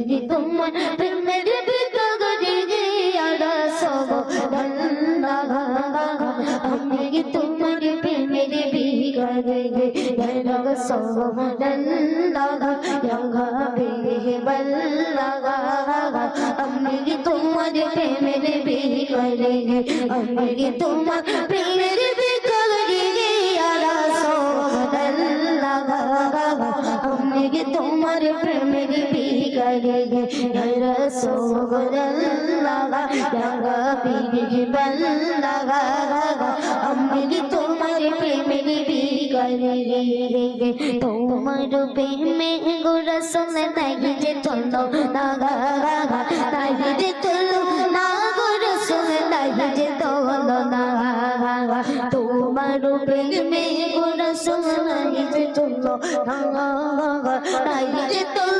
কি তোমার প্রেমের ভিতরে গিয়ারা সব আমি কি তোমার প্রেমের ভিতরে গিয়ারা সব আমি কি তোমার প্রেমের ভিতরে আমি কি তোমার প্রেমের প্রেমের ভিতরে গিয়ারা সব আমি কি তোমার প্রেমের ভিতরে তোমার প্রেমে গোরা সোনে তাই যে চলো না গা গা গা তাই যে চলো না গোরা সোনে তাই যে চলো না গা গা তোমার প্রেমে গোরা সোনে তাই যে চলো না গা গা তাই যে চলো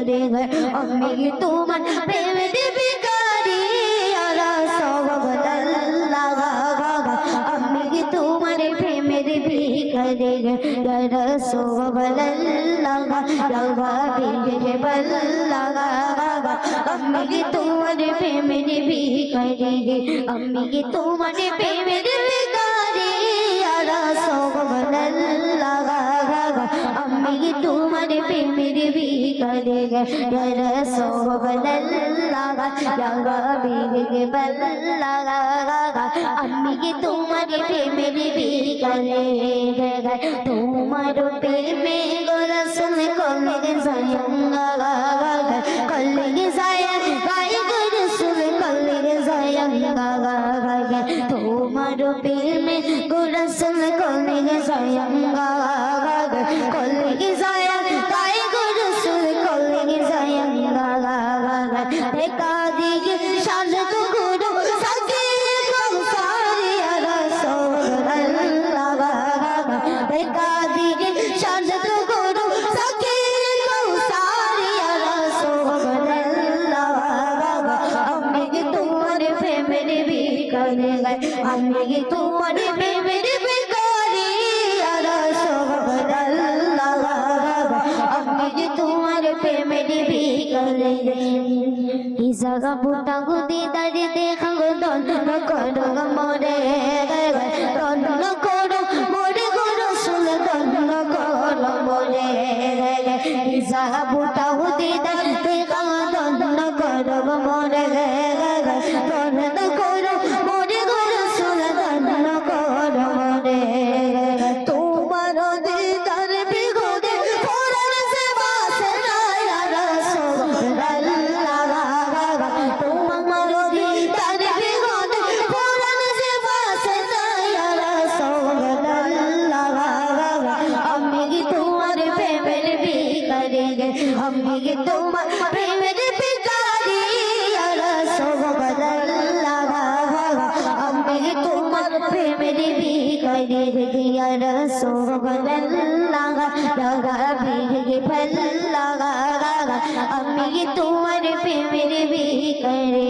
করে তোমার প্রেমে দেবী করে বল্লা বিজে বল্লা আমি কি তোমার প্রেমে দেবী করে তোমার প্রেমে দেবী করে রসো বল্লা বিজে বল্লা আমি কি তোমার প্রেমের বিকালে তোমার প্রেমে গোলা শুনে কলে সায়ঙ্গা কলে সায়া গাই করে শুনে কলে সায়ঙ্গা তোমার প্রেমে গোলা শুনে কলে সায়ঙ্গা কলে সায়া বিকারে আমি কি তোমার প্রেমের বিকারে আমি তোমার প্রেমের বিকারে। ইসাগা পুটা গুদি দারি দেখা গো দন্ডন করো গো মোরে দন্ডন করো, মোরে করো শুনে দন্ডন পুটা গুদি দারি বিকারে भी तुम তোমার প্রেমের বিকারে রসোল্লা আমি তোমার প্রেমের বিকারে দিয়া রসোল্লা বিগে ফল্লা আমি কি তোমার প্রেমের বিকারে